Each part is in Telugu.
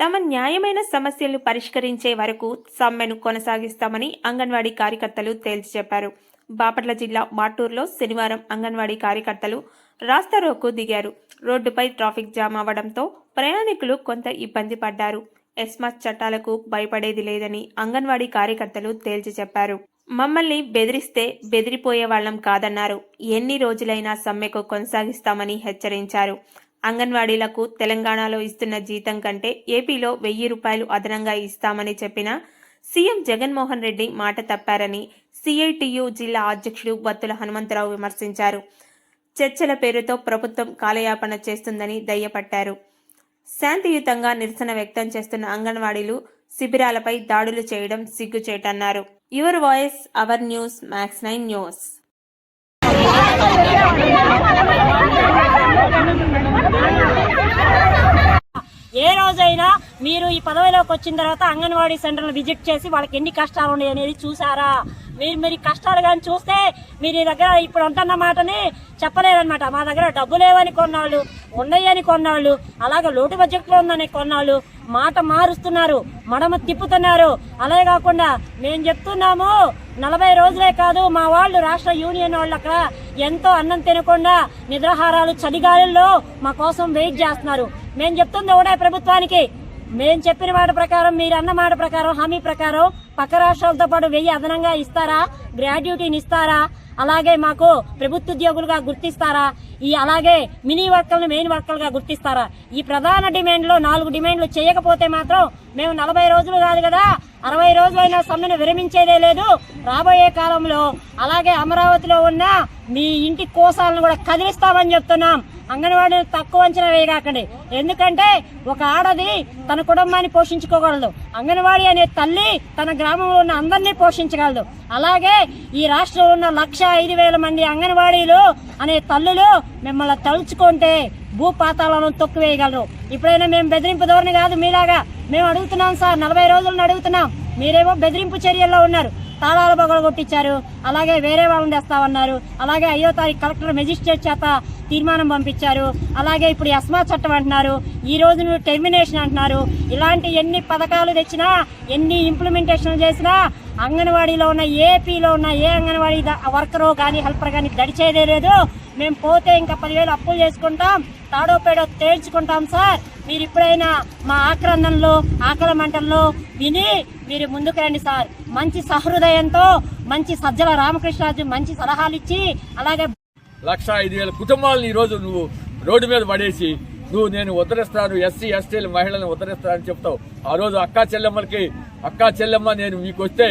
తమ న్యాయమైన సమస్యలు పరిష్కరించే వరకు సమ్మెను కొనసాగిస్తామని అంగన్వాడీ కార్యకర్తలు తేల్చి చెప్పారు బాపట్ల జిల్లా మాటూరులో శనివారం అంగన్వాడీ కార్యకర్తలు రాస్తారోకు దిగారు. రోడ్డుపై ట్రాఫిక్ జామ్ అవ్వడంతో ప్రయాణికులు కొంత ఇబ్బంది పడ్డారు. ఎస్మాస్ చట్టాలకు భయపడేది లేదని అంగన్వాడీ కార్యకర్తలు తేల్చి చెప్పారు మమ్మల్ని బెదిరిస్తే బెదిరిపోయే వాళ్ళం కాదన్నారు. ఎన్ని రోజులైనా సమ్మెకు కొనసాగిస్తామని హెచ్చరించారు. అంగన్వాడీలకు తెలంగాణలో ఇస్తున్న జీతం కంటే ఏపీలో వెయ్యి రూపాయలు అదనంగా ఇస్తామని చెప్పిన సీఎం జగన్మోహన్ రెడ్డి మాట తప్పారని సిఐటియు జిల్లా అధ్యక్షుడు బత్తుల హనుమంతరావు విమర్శించారు. చర్చల పేరుతో ప్రభుత్వం కాలయాపన చేస్తుందని దయ్యపట్టారు. శాంతియుతంగా నిరసన వ్యక్తం చేస్తున్న అంగన్వాడీలు శిబిరాలపై దాడులు చేయడం సిగ్గుచేటన్నారు. Your voice our news max nine news. Thank you. మీరు ఈ పదవిలోకి వచ్చిన తర్వాత అంగన్వాడీ సెంటర్లు విజిట్ చేసి వాళ్ళకి ఎన్ని కష్టాలు ఉన్నాయి అనేది చూసారా మీరు మీరు కష్టాలు కానీ చూస్తే మీరు ఈ దగ్గర ఇప్పుడు అంటున్న మాటని చెప్పలేరనమాట మా దగ్గర డబ్బు లేవని కొన్నాళ్ళు ఉన్నాయని కొన్నాళ్ళు అలాగే లోటు బడ్జెట్లో ఉందని కొన్నాళ్ళు మాట మారుస్తున్నారు మడమ తిప్పుతున్నారు. అలాగే కాకుండా మేము చెప్తున్నాము నలభై రోజులే కాదు మా వాళ్ళు రాష్ట్ర యూనియన్ వాళ్ళు అక్కడ ఎంతో అన్నం తినకుండా నిద్రాహారాలు చలిగాలుల్లో మా కోసం వెయిట్ చేస్తున్నారు. మేము చెప్తుంది ఒకటే ప్రభుత్వానికి మేము చెప్పిన మాట ప్రకారం మీరు అన్న మాట ప్రకారం హామీ ప్రకారం పక్క రాష్ట్రాలతో పాటు వెయ్యి అదనంగా ఇస్తారా? గ్రాడ్యుటీని ఇస్తారా? అలాగే మాకు ప్రభుత్వ ఉద్యోగులుగా గుర్తిస్తారా? ఈ అలాగే మినీ వర్కర్లు మెయిన్ వర్కర్లుగా గుర్తిస్తారా? ఈ ప్రధాన డిమాండ్లో నాలుగు డిమాండ్లు చేయకపోతే మాత్రం మేము నలభై రోజులు కాదు కదా అరవై రోజులైనా సమ్మెను విరమించేదే లేదు. రాబోయే కాలంలో అలాగే అమరావతిలో ఉన్న మీ ఇంటి కోసాలను కూడా కదిలిస్తామని చెప్తున్నాం. అంగన్వాడీని తక్కువ అంచనా వేయగాకండి. ఎందుకంటే ఒక ఆడది తన కుటుంబాన్ని పోషించుకోగలదు. అంగన్వాడీ అనే తల్లి తన గ్రామంలో ఉన్న అందరినీ పోషించగలదు. అలాగే ఈ రాష్ట్రంలో ఉన్న లక్ష ఐదు వేల మంది అంగన్వాడీలు అనే తల్లులు మిమ్మల్ని తలుచుకుంటే భూపాతాలను తొక్కివేయగలరు. ఇప్పుడైనా మేము బెదిరింపు ధోరణి కాదు మీలాగా. మేము అడుగుతున్నాం సార్ నలభై రోజులను అడుగుతున్నాం. మీరేమో బెదిరింపు చర్యల్లో ఉన్నారు. తాళాలు బగలు కొట్టించారు అలాగే వేరే వాళ్ళని తెస్తామన్నారు. అలాగే అయ్యో తారీఖు కలెక్టర్ మెజిస్ట్రేట్ చేత తీర్మానం పంపించారు. అలాగే ఇప్పుడు ఎస్మా చట్టం అంటున్నారు. ఈ రోజు టెర్మినేషన్ అంటున్నారు. ఇలాంటి ఎన్ని పథకాలు తెచ్చినా ఎన్ని ఇంప్లిమెంటేషన్ చేసినా అంగన్వాడీలో ఉన్న ఏపీలో ఉన్న ఏ అంగన్వాడీ వర్కరో కానీ హెల్పర్ కానీ దడిచేదే లేదు. మేము పోతే ఇంకా పదివేలు అప్పులు చేసుకుంటాం. తాడో పేడో తేల్చుకుంటాం సార్. మీరు ఇప్పుడైనా మా ఆక్రందనలో ఆకల మంటల్లో విని మీరు ముందుకు రండి సార్. మంచి సహృదయంతో మంచి సజ్జల రామకృష్ణరాజు మంచి సలహాలు ఇచ్చి అలాగే లక్ష ఐదు వేల కుటుంబాలను ఈ రోజు నువ్వు రోడ్డు మీద పడేసి నువ్వు నేను ఉద్ధరిస్తాను ఎస్సీ ఎస్టీల మహిళలను ఉద్ధరిస్తానని చెప్తావు. ఆ రోజు అక్కా చెల్లెమ్మలకి అక్కా చెల్లెమ్మ నేను మీకు వస్తే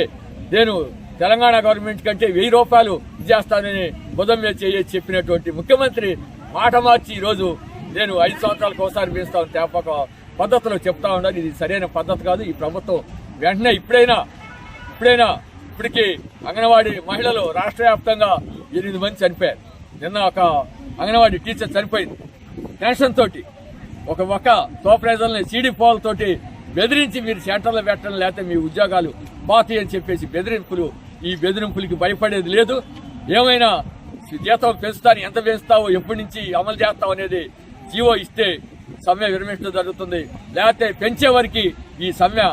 నేను తెలంగాణ గవర్నమెంట్ కంటే వెయ్యి రూపాయలు ఇచ్చేస్తానని బుధం మీద చేయ చెప్పినటువంటి ముఖ్యమంత్రి మాట మార్చి ఈ రోజు నేను ఐదు సంవత్సరాలకు ఒకసారి పెంచుతాను తేపక పద్ధతిలో చెప్తా ఉండాలి ఇది సరైన పద్ధతి కాదు. ఈ ప్రభుత్వం వెంటనే ఇప్పుడైనా ఇప్పుడైనా ఇప్పటికీ అంగన్వాడీ మహిళలు రాష్ట్ర వ్యాప్తంగా ఎనిమిది మంది చనిపోయారు. నిన్న ఒక అంగన్వాడీ టీచర్ చనిపోయింది. టెన్షన్ తోటి ఒక ఒక సూపర్వైజర్ని సీడీ పోల్తోటి బెదిరించి మీరు సెంటర్లో పెట్టడం లేకపోతే మీ ఉద్యోగాలు పాతి అని చెప్పేసి బెదిరింపులు ఈ బెదిరింపులకి భయపడేది లేదు. ఏమైనా జీతం పెంచుతాను ఎంత పెంచుతావో ఎప్పటి నుంచి అమలు చేస్తావు అనేది జీవో ఇస్తే సమ్మె విరమించడం జరుగుతుంది. లేకపోతే పెంచే వారికి ఈ సమ్మె